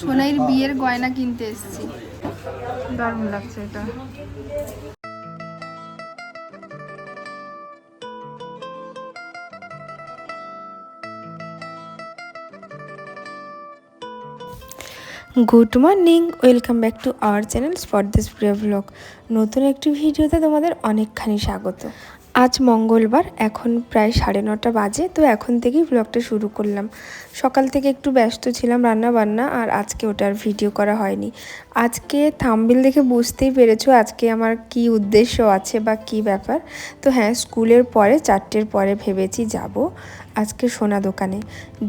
সোনাইয়ের বিয়ের গয়না কিনতে এসেছি। দারুণ লাগছে এটা। Good morning welcome back to our channel spot this প্রিয় ব্লগ নতুন একটি ভিডিওতে তোমাদের অনেকখানি স্বাগত। আজ মঙ্গলবার, এখন প্রায় সাড়ে নটা বাজে, তো এখন থেকেই ব্লগটা শুরু করলাম। সকাল থেকে একটু ব্যস্ত ছিলাম রান্না বান্না আর আজকে ওটার ভিডিও করা হয়নি। আজকে থামবিল দেখে বুঝতেই পেরেছ আজকে আমার কি উদ্দেশ্য আছে বা কি ব্যাপার। তো হ্যাঁ স্কুলের পরে, চারটের পরে ভেবেছি যাব আজকে সোনা দোকানে।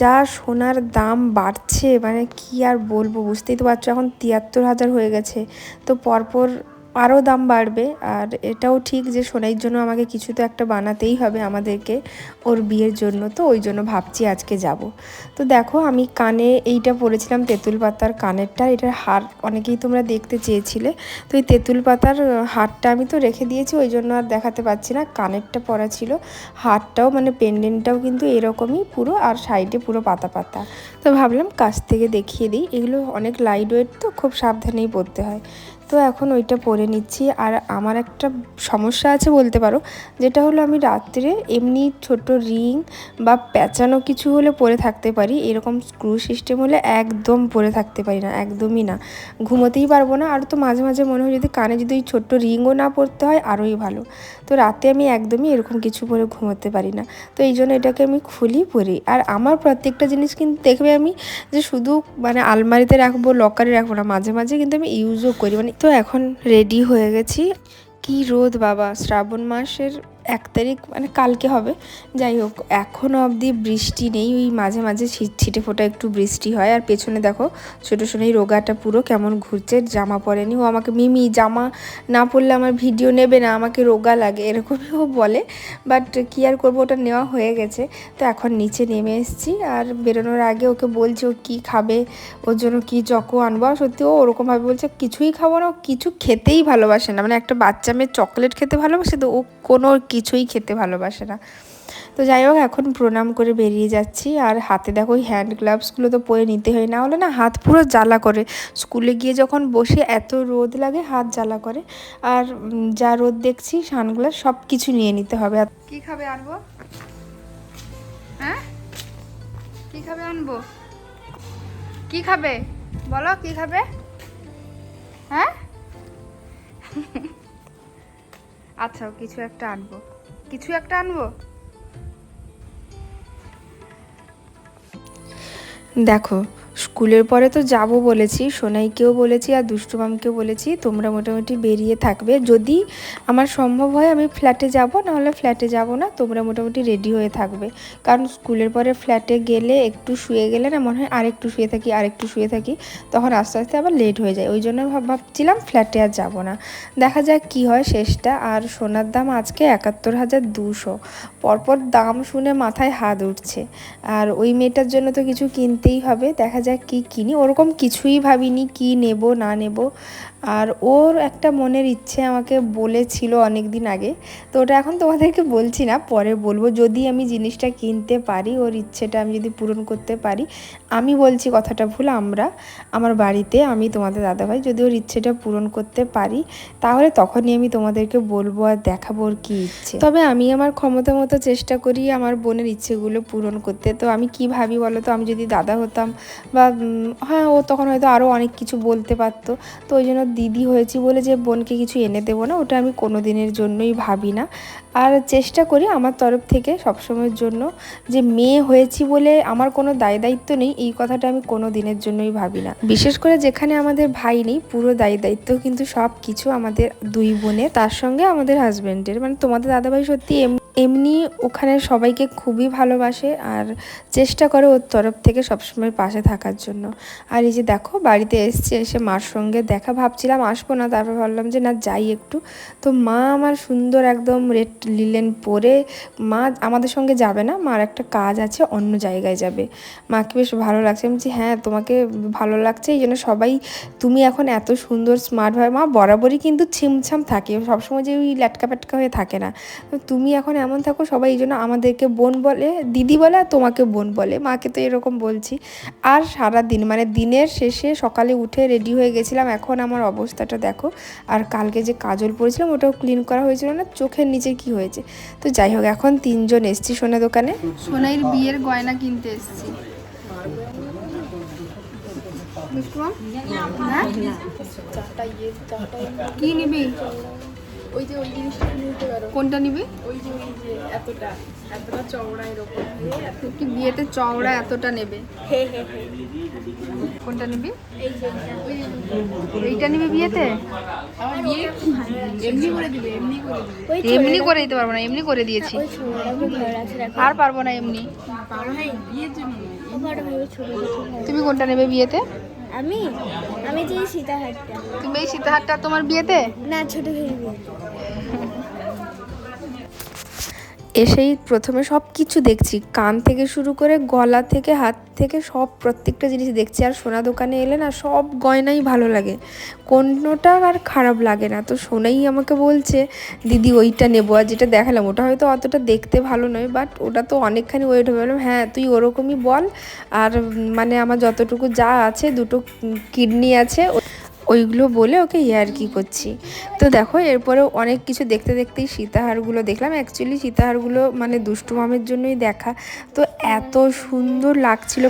যা সোনার দাম বাড়ছে মানে কি আর বলব, বুঝতেই তো পারছ, এখন তিয়াত্তর হাজার হয়ে গেছে। তো পরপর আরও দাম বাড়বে। আর এটাও ঠিক যে সোনাইয়ের জন্য আমাকে কিছু তো একটা বানাতেই হবে আমাদেরকে ওর বিয়ের জন্য, তো ওই জন্য ভাবছি আজকে যাব। তো দেখো আমি কানে এইটা পরেছিলাম তেঁতুল পাতার কানেরটা, এটার হার অনেকেই তোমরা দেখতে চেয়েছিলে। তো এই তেঁতুল পাতার হারটা আমি তো রেখে দিয়েছি, ওই জন্য আর দেখাতে পাচ্ছি না। কানেরটা পরা ছিল, হারটাও মানে পেন্ডেন্টটাও কিন্তু এরকমই পুরো, আর সাইডে পুরো পাতা পাতা। তো ভাবলাম কাছ থেকে দেখিয়ে দিই, এগুলো অনেক লাইট ওয়েট তো, খুব সাবধানেই পরতে হয়। তো এখন ওইটা পরে নিচ্ছি। আর আমার একটা সমস্যা আছে বলতে পারো, যেটা হলো আমি রাত্রে এমনি ছোট রিং বা প্যাঁচানো কিছু হলে পরে থাকতে পারি। এরকম স্ক্রু সিস্টেম হলে একদম পরে থাকতে পারি না, একদমই না। ঘুমোতেই পারব না। আর তো মাঝে মাঝে মনে হয় যদি কানে যদি ওই ছোট্ট রিংও না পরতে হয়, আরোই ভালো। তো রাতে আমি একদমই এরকম কিছু পরে ঘুমোতে পারি না। তো এই জন্য এটাকে আমি খুলি, পরি। আর আমার প্রত্যেকটা জিনিস কিন্তু দেখবে আমি যে শুধু মানে আলমারিতে রাখব, লকারে রাখব না, মাঝে মাঝে কিন্তু আমি ইউজও করি। মানে তো এখন রেডি হয়ে গেছি। কি রোদ বাবা শ্রাবণ মাসের এক তারিখ মানে কালকে হবে। যাই হোক এখনও অবধি বৃষ্টি নেই। ওই মাঝে মাঝে ছিটে ফোটা একটু বৃষ্টি হয়। আর পেছনে দেখো, ছোটো সোনাই রোগাটা পুরো কেমন ঘুরছে, জামা পরেনি ও আমাকে, মিমি, জামা না পরলে আমার ভিডিও নেবে না, আমাকে রোগা লাগে। এরকমই ও বলে। বাট কি আর করব, ওটা নেওয়া হয়ে গেছে। তো এখন নিচে নেমে এসেছি। আর বেরোনোর আগে ওকে বলছি, ও কী খাবে? ওর জন্য কী চকো আনব? আর সত্যি ও ওরকমভাবে বলছে, কিছুই খাব না। ও কিছু খেতেই ভালোবাসে না। মানে একটা বাচ্চা মেয়ে চকলেট খেতে ভালোবাসে, তো ও কোনো কিছুই খেতে ভালোবাসে না। তো যাই হোক, এখন প্রণাম করে বেরিয়ে যাচ্ছি। আর হাতে দেখো ওই হ্যান্ড গ্লাভসগুলো তো পরে নিতে হয়। না হলে না হাত পুরো জ্বালা করে। স্কুলে গিয়ে যখন বসে এত রোদ লাগে, হাত জ্বালা করে। আর যা রোদ দেখছি, সানগ্লাস সব কিছু নিয়ে নিতে হবে। কি খাবে আনব? হ্যাঁ? কি খাবে আনব? কি খাবে? বলো, কি খাবে? হ্যাঁ? আচ্ছা কিছু একটা আনব। কিছু একটা আনব? দেখো স্কুলের পরে তো যাব বলেছি, সোনাইকেও বলেছি আর দুষ্টুমামকেও বলেছি, তোমরা মোটামুটি বেরিয়ে থাকবে। যদি আমার সম্ভব হয় আমি ফ্ল্যাটে যাব, নাহলে ফ্ল্যাটে যাব না, তোমরা মোটামুটি রেডি হয়ে থাকবে। কারণ স্কুলের পরে ফ্ল্যাটে গেলে একটু শুয়ে গেলে না মনে হয় আরেকটু শুয়ে থাকি, আরেকটু শুয়ে থাকি, তখন আস্তে আস্তে আবার লেট হয়ে যায়। ওই জন্য ভাব- ভাবছিলাম ফ্ল্যাটে আর যাব না। দেখা যাক কি হয় শেষটা। আর সোনার দাম আজকে একাত্তর হাজার দুশো। পরপর দাম শুনে মাথায় হাত উঠছে। আর ওই মেয়েটার জন্য তো কিছু কিনতেই হবে। দেখা যাক কি কিনি ওরকম কিছুই ভাবিনি কি নেব না নেব। আর ওর একটা মনের ইচ্ছে আমাকে বলেছিল অনেক দিন আগে, তো ওটা এখন তোমাদেরকে বলছি না, পরে বলব। যদি আমি জিনিসটা কিনতে পারি, ওর ইচ্ছেটা আমি যদি পূরণ করতে পারি, আমি বলছি কথাটা ভুল, আমরা, আমার বাড়িতে আমি তোমাদের দাদাভাই যদি ওর ইচ্ছেটা পূরণ করতে পারি, তাহলে তখনই আমি তোমাদেরকে বলব আর দেখাবো ওর কী ইচ্ছে। তবে আমি আমার ক্ষমতা মতো চেষ্টা করি আমার বোনের ইচ্ছেগুলো পূরণ করতে, তো আমি কি ভাবি বলো তো? আমি যদি দাদা হতাম বা হ্যাঁ ও তখন হয়তো আরও অনেক কিছু বলতে পারতো, তো ওই জন্য দিদি হয়েছি বলে যে বোনকে কিছু এনে দেবো না, ওটা আমি কোনো দিনের জন্যই ভাবি না। আর চেষ্টা করি আমার তরফ থেকে সবসময়ের জন্য যে মেয়ে হয়েছি বলে আমার কোনো দায় দায়িত্ব নেই, এই কথাটা আমি কোনো দিনের জন্যই ভাবি না। বিশেষ করে যেখানে আমাদের ভাই নেই, পুরো দায় দায়িত্ব কিন্তু সব কিছু আমাদের দুই বোনের তার সঙ্গে আমাদের হাজব্যান্ডের মানে তোমাদের দাদাভাই সত্যি এম- এমনি ওখানে সবাইকে খুবই ভালোবাসে আর চেষ্টা করে ওর তরফ থেকে সবসময় পাশে থাকার জন্য। আর এই যে দেখো, বাড়িতে এসছে, এসে মার সঙ্গে দেখা ভাবছিলাম, আসব না, তারপর ভাবলাম যে না, যাই একটু। তো মা আমার সুন্দর একদম রেড লিলেন পরে, মা আমাদের সঙ্গে যাবে না, মার একটা কাজ আছে, অন্য জায়গায় যাবে। মাকে বেশ ভালো লাগছে, আমি বলছি হ্যাঁ তোমাকে ভালো লাগছে, এই জন্য সবাই, তুমি এখন এত সুন্দর স্মার্ট হয়। মা বরাবরই কিন্তু ছিমছাম থাকে, সবসময় যে ওই ল্যাটকা প্যাটকা হয়ে থাকে না। তুমি এখন কেমন থাকো সবাই এই জন্য আমাদেরকে বোন বলে দিদি বলে আর তোমাকে বোন বলে। মাকে তো এরকম বলছি। আর সারা দিন মানে দিনের শেষে সকালে উঠে রেডি হয়ে গেছিলাম। এখন আমার অবস্থাটা দেখো। আর কালকে যে কাজল পরেছিলাম ওটাও ক্লিন করা হয়েছিল না চোখের নিচে কি হয়েছে? তো যাই হোক এখন তিনজন এসছি সোনা দোকানে। সোনাইয়ের বিয়ের গয়না কিনতে এসেছি। হ্যাঁ? কি নিবি? ওই যে ওই জিনিসটা নিতে পারো। কোনটা নিবি? ওই যে ওই যে এতটা এতটা চওড়া এরকম কি বিয়েতে চওড়া এতটা নেবে? হে হে হে। কোনটা নিবি? এই যে এইটা নিবি বিয়েতে? বিয়ে এমনি করে দিবে এমনি করে দিবে। এমনি করে দিতে পারব না এমনি করে দিয়েছি। আর পারব না এমনি। তুমি কোনটা নেবে বিয়েতে? আমি? আমি যে সীতাহারটা। তুমি এই সীতাহারটা তোমার বিয়েতে? না ছোট ভেবে এসেই প্রথমে সব কিছু দেখছি। কান থেকে শুরু করে গলা থেকে হাত থেকে সব প্রত্যেকটা জিনিস দেখছি। আর সোনা দোকানে এলে না সব গয়নাই ভালো লাগে। কোনোটা আর খারাপ লাগে না। তো সোনাই আমাকে বলছে, দিদি, ওইটা নেব। আর যেটা দেখালাম, ওটা হয়তো অতটা দেখতে ভালো নয় বাট ওটা তো অনেকখানি ওয়েট হবে। বললাম হ্যাঁ তুই ওরকমই বল। আর মানে আমার যতটুকু যা আছে, দুটো কিডনি আছে ওইগুলো বলে ওকে ইয়ার কি করছি। তো দেখো এরপরে অনেক কিছু দেখতে দেখতেই সীতাহারগুলো দেখলাম। অ্যাকচুয়ালি সীতাহারগুলো মানে দুষ্টু মামের জন্যই দেখা। তো এত সুন্দর লাগছিল।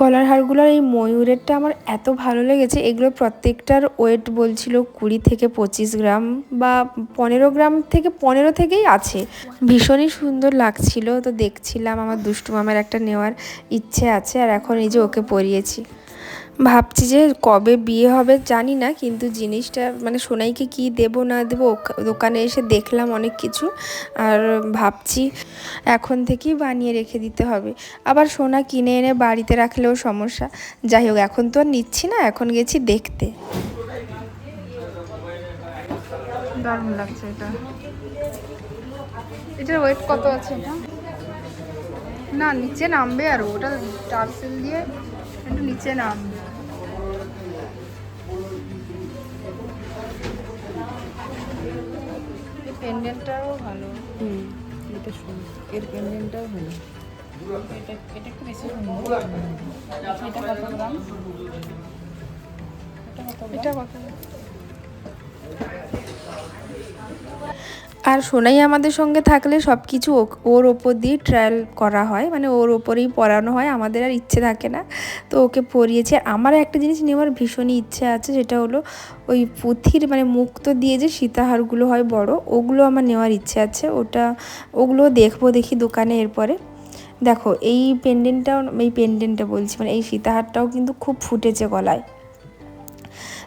গলার হারগুলোর এই ময়ূরেরটা আমার এত ভালো লেগেছে। এগুলো প্রত্যেকটার ওয়েট বলছিল কুড়ি থেকে পঁচিশ গ্রাম বা পনেরো গ্রাম থেকে পনেরো থেকেই আছে। ভীষণই সুন্দর লাগছিল। তো দেখছিলাম আমার দুষ্টু মামের একটা নেওয়ার ইচ্ছে আছে। আর এখন এই যে ওকে পরিয়েছি। ভাবছি যে কবে বিয়ে হবে জানি না, কিন্তু জিনিসটা মানে সোনাইকে কি দেব না দেবো দোকানে এসে দেখলাম অনেক কিছু, আর ভাবছি এখন থেকেই বানিয়ে রেখে দিতে হবে। আবার সোনা কিনে এনে বাড়িতে রাখলেও সমস্যা। যাই হোক, এখন তো আর নিচ্ছি না, এখন গেছি দেখতে। লাগছে এটা। ওয়েট কত আছে না, নিচে নামবে আর, ওটা টার্সেল দিয়ে একটু নিচে নামবে। পেন্ডেন্টটাও ভালো। হুম। এটা সুন্দর। এর পেন্ডেন্টটাও ভালো। এটা এটা একটু বেশি সুন্দর এটা কত গ্রাম? এটা কত আর সোনাই আমাদের সঙ্গে থাকলে সব কিছু ওর ওপর দিয়ে ট্রায়াল করা হয়। মানে ওর ওপরেই পরানো হয়, আমাদের আর ইচ্ছে থাকে না। তো ওকে পরিয়েছে আমার একটা জিনিস নেওয়ার ভীষণই ইচ্ছে আছে, সেটা হলো ওই পুঁথির মানে মুক্ত দিয়ে যে সীতাহারগুলো হয় বড়, ওগুলো আমার নেওয়ার ইচ্ছে আছে। ওটা, ওগুলো দেখব দেখি দোকানে এরপরে। দেখো, এই পেন্ডেন্টটাও এই পেন্ডেন্টটা বলছি মানে এই সীতাহারটাও কিন্তু খুব ফুটেছে গলায়।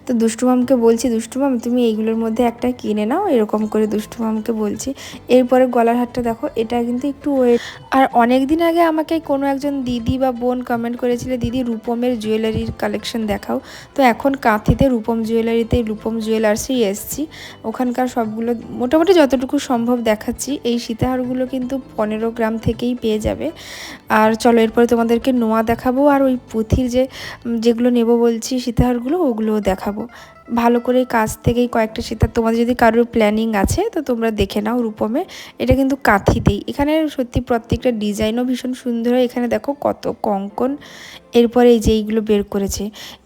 তো দুষ্টুমামকে বলছি দুষ্টুমাম তুমি এইগুলোর মধ্যে একটা কিনে নাও। এরকম করে দুষ্টুমামকে বলছি। এরপরে গলার হারটা দেখো, এটা কিন্তু একটু ওয়েট। আর অনেক দিন আগে আমাকে কোনো একজন দিদি বা বোন কমেন্ট করেছিল, দিদি, রূপমের জুয়েলারির কালেকশন দেখাও। তো এখন কাঁথিতে রূপম জুয়েলারিতে রূপম জুয়েলার্সেই এসছি। ওখানকার সবগুলো মোটামুটি যতটুকু সম্ভব দেখাচ্ছি। এই সীতাহারগুলো কিন্তু পনেরো গ্রাম থেকেই পেয়ে যাবে। আর চলো, এরপরে তোমাদেরকে নোয়া দেখাবো। আর ওই পুঁথির যে যেগুলো নেব বলছি সীতাহারগুলো ওগুলোও দেখাবো। ভালো করে কাজ থেকেই কয়েকটা সীতার তোমাদের যদি কারোর প্ল্যানিং আছে, তো তোমরা দেখে নাও রূপমে। এটা কিন্তু কাঁথিতেই। এখানে সত্যি প্রত্যেকটা ডিজাইনও ভীষণ সুন্দর হয়। এখানে দেখো কত কঙ্কন এরপরে এই যে এইগুলো বের করেছে,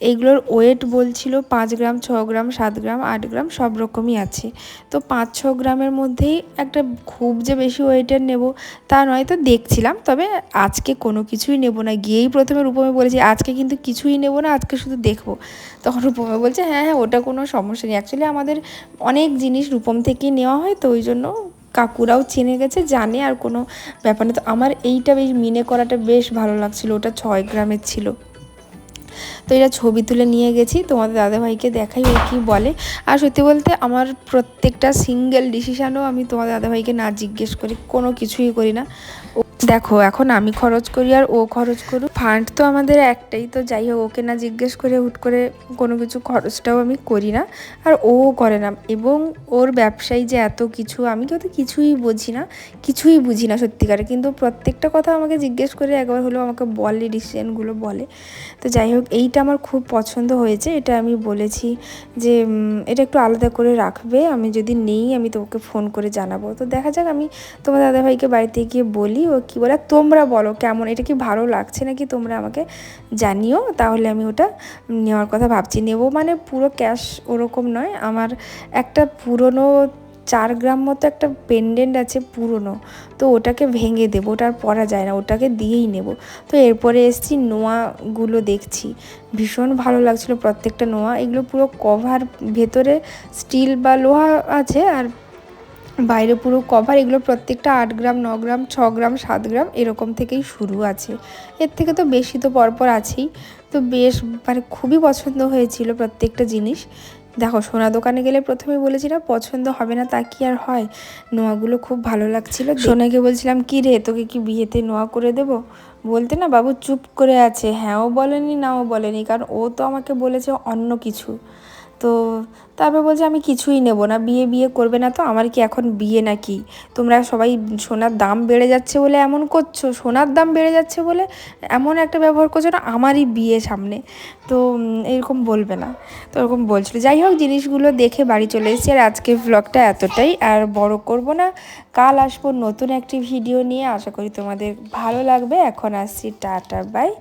এইগুলোর ওয়েট বলছিল পাঁচ গ্রাম, ছ গ্রাম, সাত গ্রাম, আট গ্রাম, সব রকমই আছে। তো পাঁচ, ছ গ্রামের মধ্যেই একটা খুব যে বেশি ওয়েটের নেব তা নয়, তো দেখছিলাম। তবে আজকে কোনো কিছুই নেব না। গিয়েই প্রথমে রূপমে বলেছি, আজকে কিন্তু কিছুই নেব না, আজকে শুধু দেখব। তখন রূপমে বলছে হ্যাঁ হ্যাঁ ওটা কোনো সমস্যা নেই। অ্যাকচুয়ালি আমাদের অনেক জিনিস রূপম থেকেই নেওয়া হয়, তো ওই জন্য কাকুরাও চিনে গেছে, জানে আর কোনো ব্যাপার না তো আমার এইটা বেশ মিনে করাটা বেশ ভালো লাগছিল, ওটা ছয় গ্রামের ছিল। তো এটা ছবি তুলে নিয়ে গেছি, তোমাদের দাদাভাইকে দেখাই ও কী বলে। আর সত্যি বলতে আমার প্রত্যেকটা সিঙ্গেল ডিসিশানও আমি তোমাদের দাদাভাইকে না জিজ্ঞেস করি, কোনো কিছুই করি না। দেখো, এখন আমি খরচ করি আর ও খরচ করুক। ফান্ড তো আমাদের একটাই, তো যাই হোক, ওকে না জিজ্ঞেস করে হুট করে কোনো কিছু খরচটাও আমি করি না। আর ও করে না। এবং ওর ব্যবসায়ী যে এত কিছু, আমি কিন্তু কিছুই বুঝি না? কিছুই বুঝি না সত্যিকারে। কিন্তু প্রত্যেকটা কথা আমাকে জিজ্ঞেস করে একবার হলেও আমাকে বলে, ডিসিশনগুলো বলে। তো যাই হোক, এইটা আমার খুব পছন্দ হয়েছে। এটা আমি বলেছি যে এটা একটু আলাদা করে রাখবে। আমি যদি নেই, আমি তোমাকে ফোন করে জানাব। তো দেখা যাক, আমি তোমার দাদাভাইকে বাড়িতে গিয়ে বলি। ও কী বলে, তোমরা বলো কেমন, এটা কি ভালো লাগছে নাকি তোমরা আমাকে জানিও, তাহলে আমি ওটা নেওয়ার কথা ভাবছি। নেব মানে পুরো ক্যাশ ওরকম নয়, আমার একটা পুরনো চার গ্রাম মতো একটা পেন্ডেন্ট আছে পুরনো, তো ওটাকে ভেঙে দেবো, ওটা আর পরা যায় না, ওটাকে দিয়েই নেব। তো এরপরে এসছি নোয়াগুলো দেখছি, ভীষণ ভালো লাগছিল প্রত্যেকটা নোয়া, এগুলো পুরো কভার ভেতরে স্টিল বা লোহা আছে আর বাইরে পুরো কভার এগুলো প্রত্যেকটা আট গ্রাম ন গ্রাম ছ গ্রাম সাত গ্রাম এরকম থেকেই শুরু আছে। এর থেকে তো বেশি তো পরপর আছেই। তো বেশ মানে খুবই পছন্দ হয়েছিল প্রত্যেকটা জিনিস। দেখো সোনা দোকানে গেলে প্রথমে বলেছিলাম পছন্দ হবে না তা কি আর হয়? নোয়াগুলো খুব ভালো লাগছিল। সোনাকে বলছিলাম কি রে তোকে কি বিয়েতে নোয়া করে দেব? বলতে না বাবু চুপ করে আছে। হ্যাঁও বলেনি নাও বলেনি কারণ ও তো আমাকে বলেছে অন্য কিছু। তো তারপর বলছে, আমি কিছুই নেব না, বিয়ে বিয়ে করবে না তো, আমার কি এখন বিয়ে নাকি? তোমরা সবাই সোনার দাম বেড়ে যাচ্ছে বলে এমন করছ, সোনার দাম বেড়ে যাচ্ছে বলে এমন একটা ব্যবহার করছ না, আমারই বিয়ে সামনে। তো এরকম বলবে না। তো এরকম বলছিল। যাই হোক, জিনিসগুলো দেখে বাড়ি চলে এসেছি আর আজকে ব্লগটা এতটাই। আর বড় করব না, কাল আসব নতুন একটি ভিডিও নিয়ে। আশা করি তোমাদের ভালো লাগবে। এখন আসছি, টাটা বাই